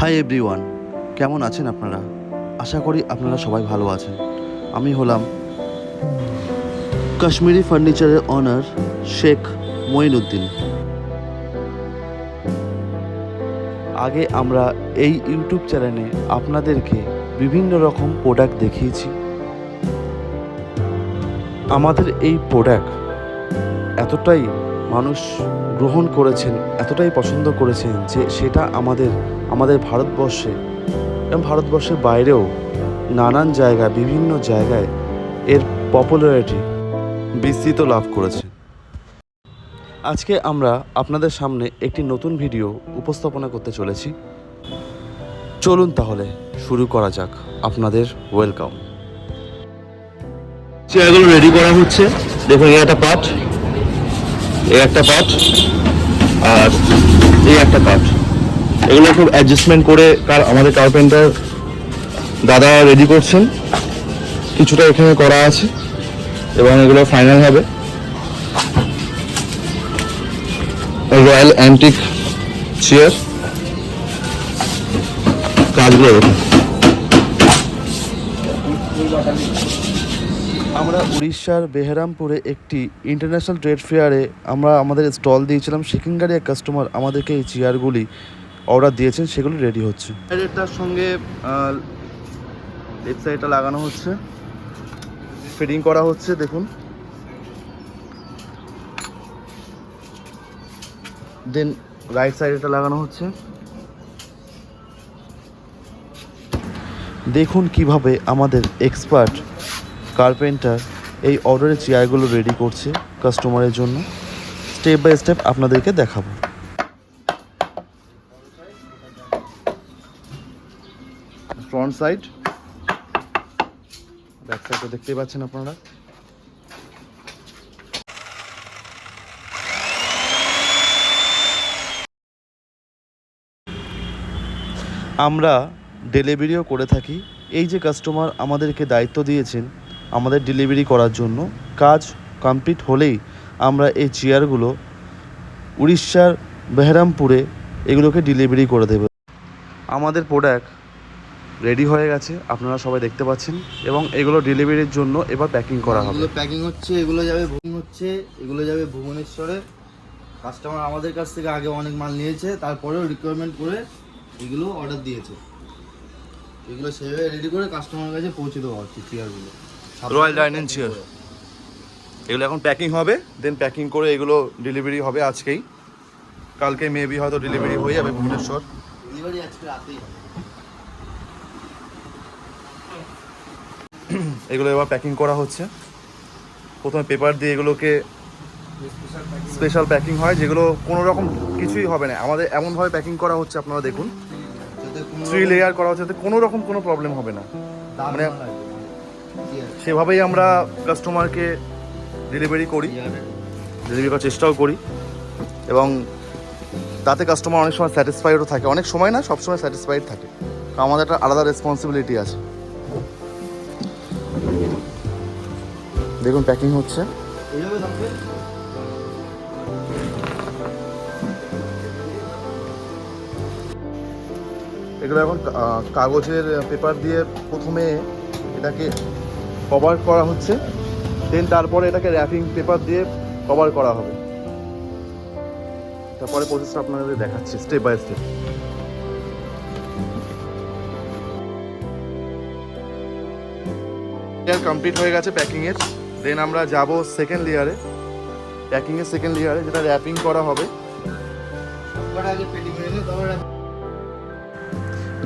Hi everyone কেমন আছেন আপনারা? আশা করি আপনারা সবাই ভালো আছেন। আমি হলাম কাশ্মীরি ফার্নিচারের অনার শেখ মঈনুদ্দিন। আগে আমরা এই ইউটিউব চ্যানেলে আপনাদেরকে বিভিন্ন রকম প্রোডাক্ট দেখিয়েছি। আমাদের এই প্রোডাক্ট এতটাই মানুষ গ্রহণ করেছেন, এতটাই পছন্দ করেছেন যে সেটা আমাদের আমাদের ভারতবর্ষে এবং ভারতবর্ষের বাইরেও নানান জায়গায়, বিভিন্ন জায়গায় এর পপুলারিটি বিস্তৃত লাভ করেছে। আজকে আমরা আপনাদের সামনে একটি নতুন ভিডিও উপস্থাপনা করতে চলেছি। চলুন তাহলে শুরু করা যাক আপনাদের ওয়েলকাম চেয়ারগুলো রেডি করা হচ্ছে। দেখুন একটা পার্ট এই একটা পার্ট আর এই একটা পার্ট এগুলো খুব অ্যাডজাস্টমেন্ট করে কার আমাদের কার্পেন্টার দাদা রেডি করছেন। কিছুটা এখানে করা আছে এবং এগুলো ফাইনাল হবে। রয়্যাল অ্যান্টিক চেয়ার কাজগুলো আমরা উড়িষ্যার বেহরামপুরে একটি ইন্টারন্যাশনাল ট্রেড ফেয়ারে আমরা আমাদের স্টল দিয়েছিলাম। সেখানকারই এক কাস্টমার আমাদেরকে এই চেয়ারগুলি অর্ডার দিয়েছেন সেগুলি রেডি হচ্ছে। এটার সঙ্গে লেফট সাইডটা লাগানো হচ্ছে। ফিটিং করা হচ্ছে দেখুন। দেন রাইট সাইডটা লাগানো হচ্ছে। দেখুন কীভাবে আমাদের এক্সপার্ট কার্পেন্টার এই অর্ডারের চেয়ারগুলো রেডি করছে কাস্টমারের জন্য। স্টেপ বাই স্টেপ আপনাদেরকে দেখাবো। ফ্রন্ট সাইড ব্যাক সাইডটা দেখতেই পাচ্ছেন আপনারা। আমরা ডেলিভারিও করে থাকি। এই যে কাস্টমার আমাদেরকে দায়িত্ব দিয়েছেন আমাদের ডেলিভারি করার জন্য কাজ কমপ্লিট হলেই আমরা এই চেয়ারগুলো উড়িষ্যার বেহরামপুরে এগুলোকে ডেলিভারি করে দেব। আমাদের প্রোডাক্ট রেডি হয়ে গেছে, আপনারা সবাই দেখতে পাচ্ছেন, এবং এগুলো ডেলিভারির জন্য এবার প্যাকিং করা হবে। প্যাকিং হচ্ছে, এগুলো যাবে ভুবন হচ্ছে, এগুলো যাবে ভুবনেশ্বরে। কাস্টমার আমাদের কাছ থেকে আগে অনেক মাল নিয়েছে, তারপরেও রিকোয়ারমেন্ট করে এগুলো অর্ডার দিয়েছে। এগুলো সেভাবে রেডি করে কাস্টমারের কাছে পৌঁছে দেওয়া হচ্ছে চেয়ারগুলো রয়্যাল ডাইনিং চেয়ার এগুলো এখন প্যাকিং হবে দেন প্যাকিং করে এগুলো ডেলিভারি হবে আজকেই। কালকে মেবি হয়তো ডেলিভারি হয়ে যাবে ভুবনেশ্বর। ডেলিভারি আজকে রাতেই হবে। এগুলো এবার প্যাকিং করা হচ্ছে। প্রথমে পেপার দিয়ে এগুলোকে স্পেশাল প্যাকিং হয় যেগুলো কোনো রকম কিছুই হবে না। আমাদের এমনভাবে প্যাকিং করা হচ্ছে আপনারা দেখুন। থ্রি লেয়ার করা হচ্ছে যাতে কোনো রকম কোনো প্রবলেম হবে না। মানে- সেভাবেই আমরা কাস্টমারকে ডেলিভারি করি ডেলিভারি করার চেষ্টাও করি এবং তাতে কাস্টমার অনেক সময় স্যাটিসফাইডও থাকে। অনেক সময় না, সবসময় স্যাটিসফাইড থাকে। আমাদের একটা আলাদা রেসপন্সিবিলিটি আছে। দেখুন প্যাকিং হচ্ছে। এগুলো এখন কাগজের পেপার দিয়ে প্রথমে এটাকে কভার করা হচ্ছে। দেন তারপরে এটাকে র্যাপিং পেপার দিয়ে কভার করা হবে। তারপরে প্রসেসটা আপনাদের দেখাচ্ছি step by step layer complete হয়ে গেছে প্যাকিংয়ের দেন আমরা যাব সেকেন্ড লেয়ারে প্যাকিংয়ের সেকেন্ড লেয়ারে যেটা র্যাপিং করা হবে।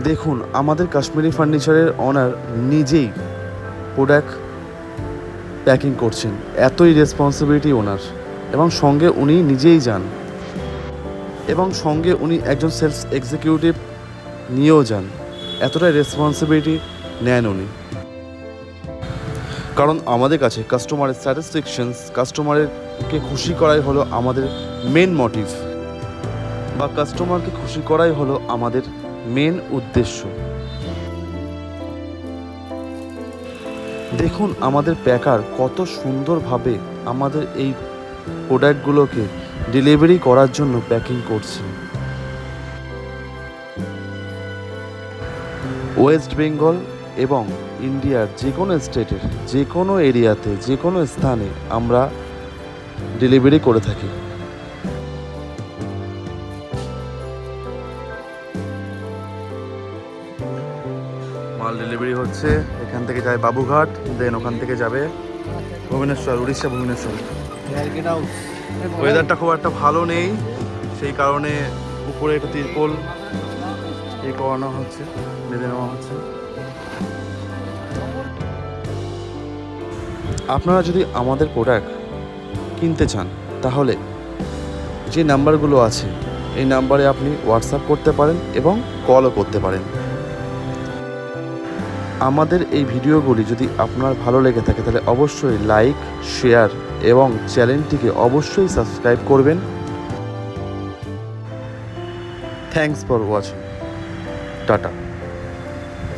দেখুন, আমাদের কাশ্মীরি ফার্নিচারের অনার নিজেই প্রোডাক্ট প্যাকিং করছেন। এতই রেসপন্সিবিলিটি ওনার। এবং সঙ্গে উনি নিজেই যান। এবং সঙ্গে উনি একজন সেলস এক্সিকিউটিভ নিয়েও যান। এতটাই রেসপন্সিবিলিটি নেন উনি। কারণ আমাদের কাছে কাস্টমারের স্যাটিসফ্যাকশনস কাস্টমারেরকে খুশি করাই হলো আমাদের মেন মোটিভ বা কাস্টমারকে খুশি করাই হলো আমাদের মেন উদ্দেশ্য। দেখুন আমাদের প্যাকার কত সুন্দরভাবে আমাদের এই প্রোডাক্টগুলোকে ডেলিভারি করার জন্য প্যাকিং করছে ওয়েস্ট বেঙ্গল এবং ইন্ডিয়ার যে কোনো স্টেটের, যে কোনো এরিয়াতে, যে কোনো স্থানে আমরা ডেলিভারি করে থাকি। মাল ডেলিভারি হচ্ছে এখান থেকে যায় বাবুঘাট দেন ওখান থেকে যাবে ভুবনেশ্বর, উড়িষ্যা ভুবনেশ্বর। ওয়েদারটা খুব একটা ভালো নেই, সেই কারণে উপরে একটা তিরপল এ করানো হচ্ছে, বেঁধে নেওয়া হচ্ছে। আপনারা যদি আমাদের প্রোডাক্ট কিনতে চান, তাহলে যে নাম্বারগুলো আছে, এই নাম্বারে আপনি হোয়াটসঅ্যাপ করতে পারেন এবং কলও করতে পারেন। আমাদের এই ভিডিওগুলি যদি আপনার ভালো লেগে থাকে, তাহলে অবশ্যই লাইক, শেয়ার এবং চ্যানেলটিকে অবশ্যই সাবস্ক্রাইব করবেন। থ্যাংকস ফর ওয়াচিং টাটা।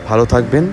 ভালো থাকবেন।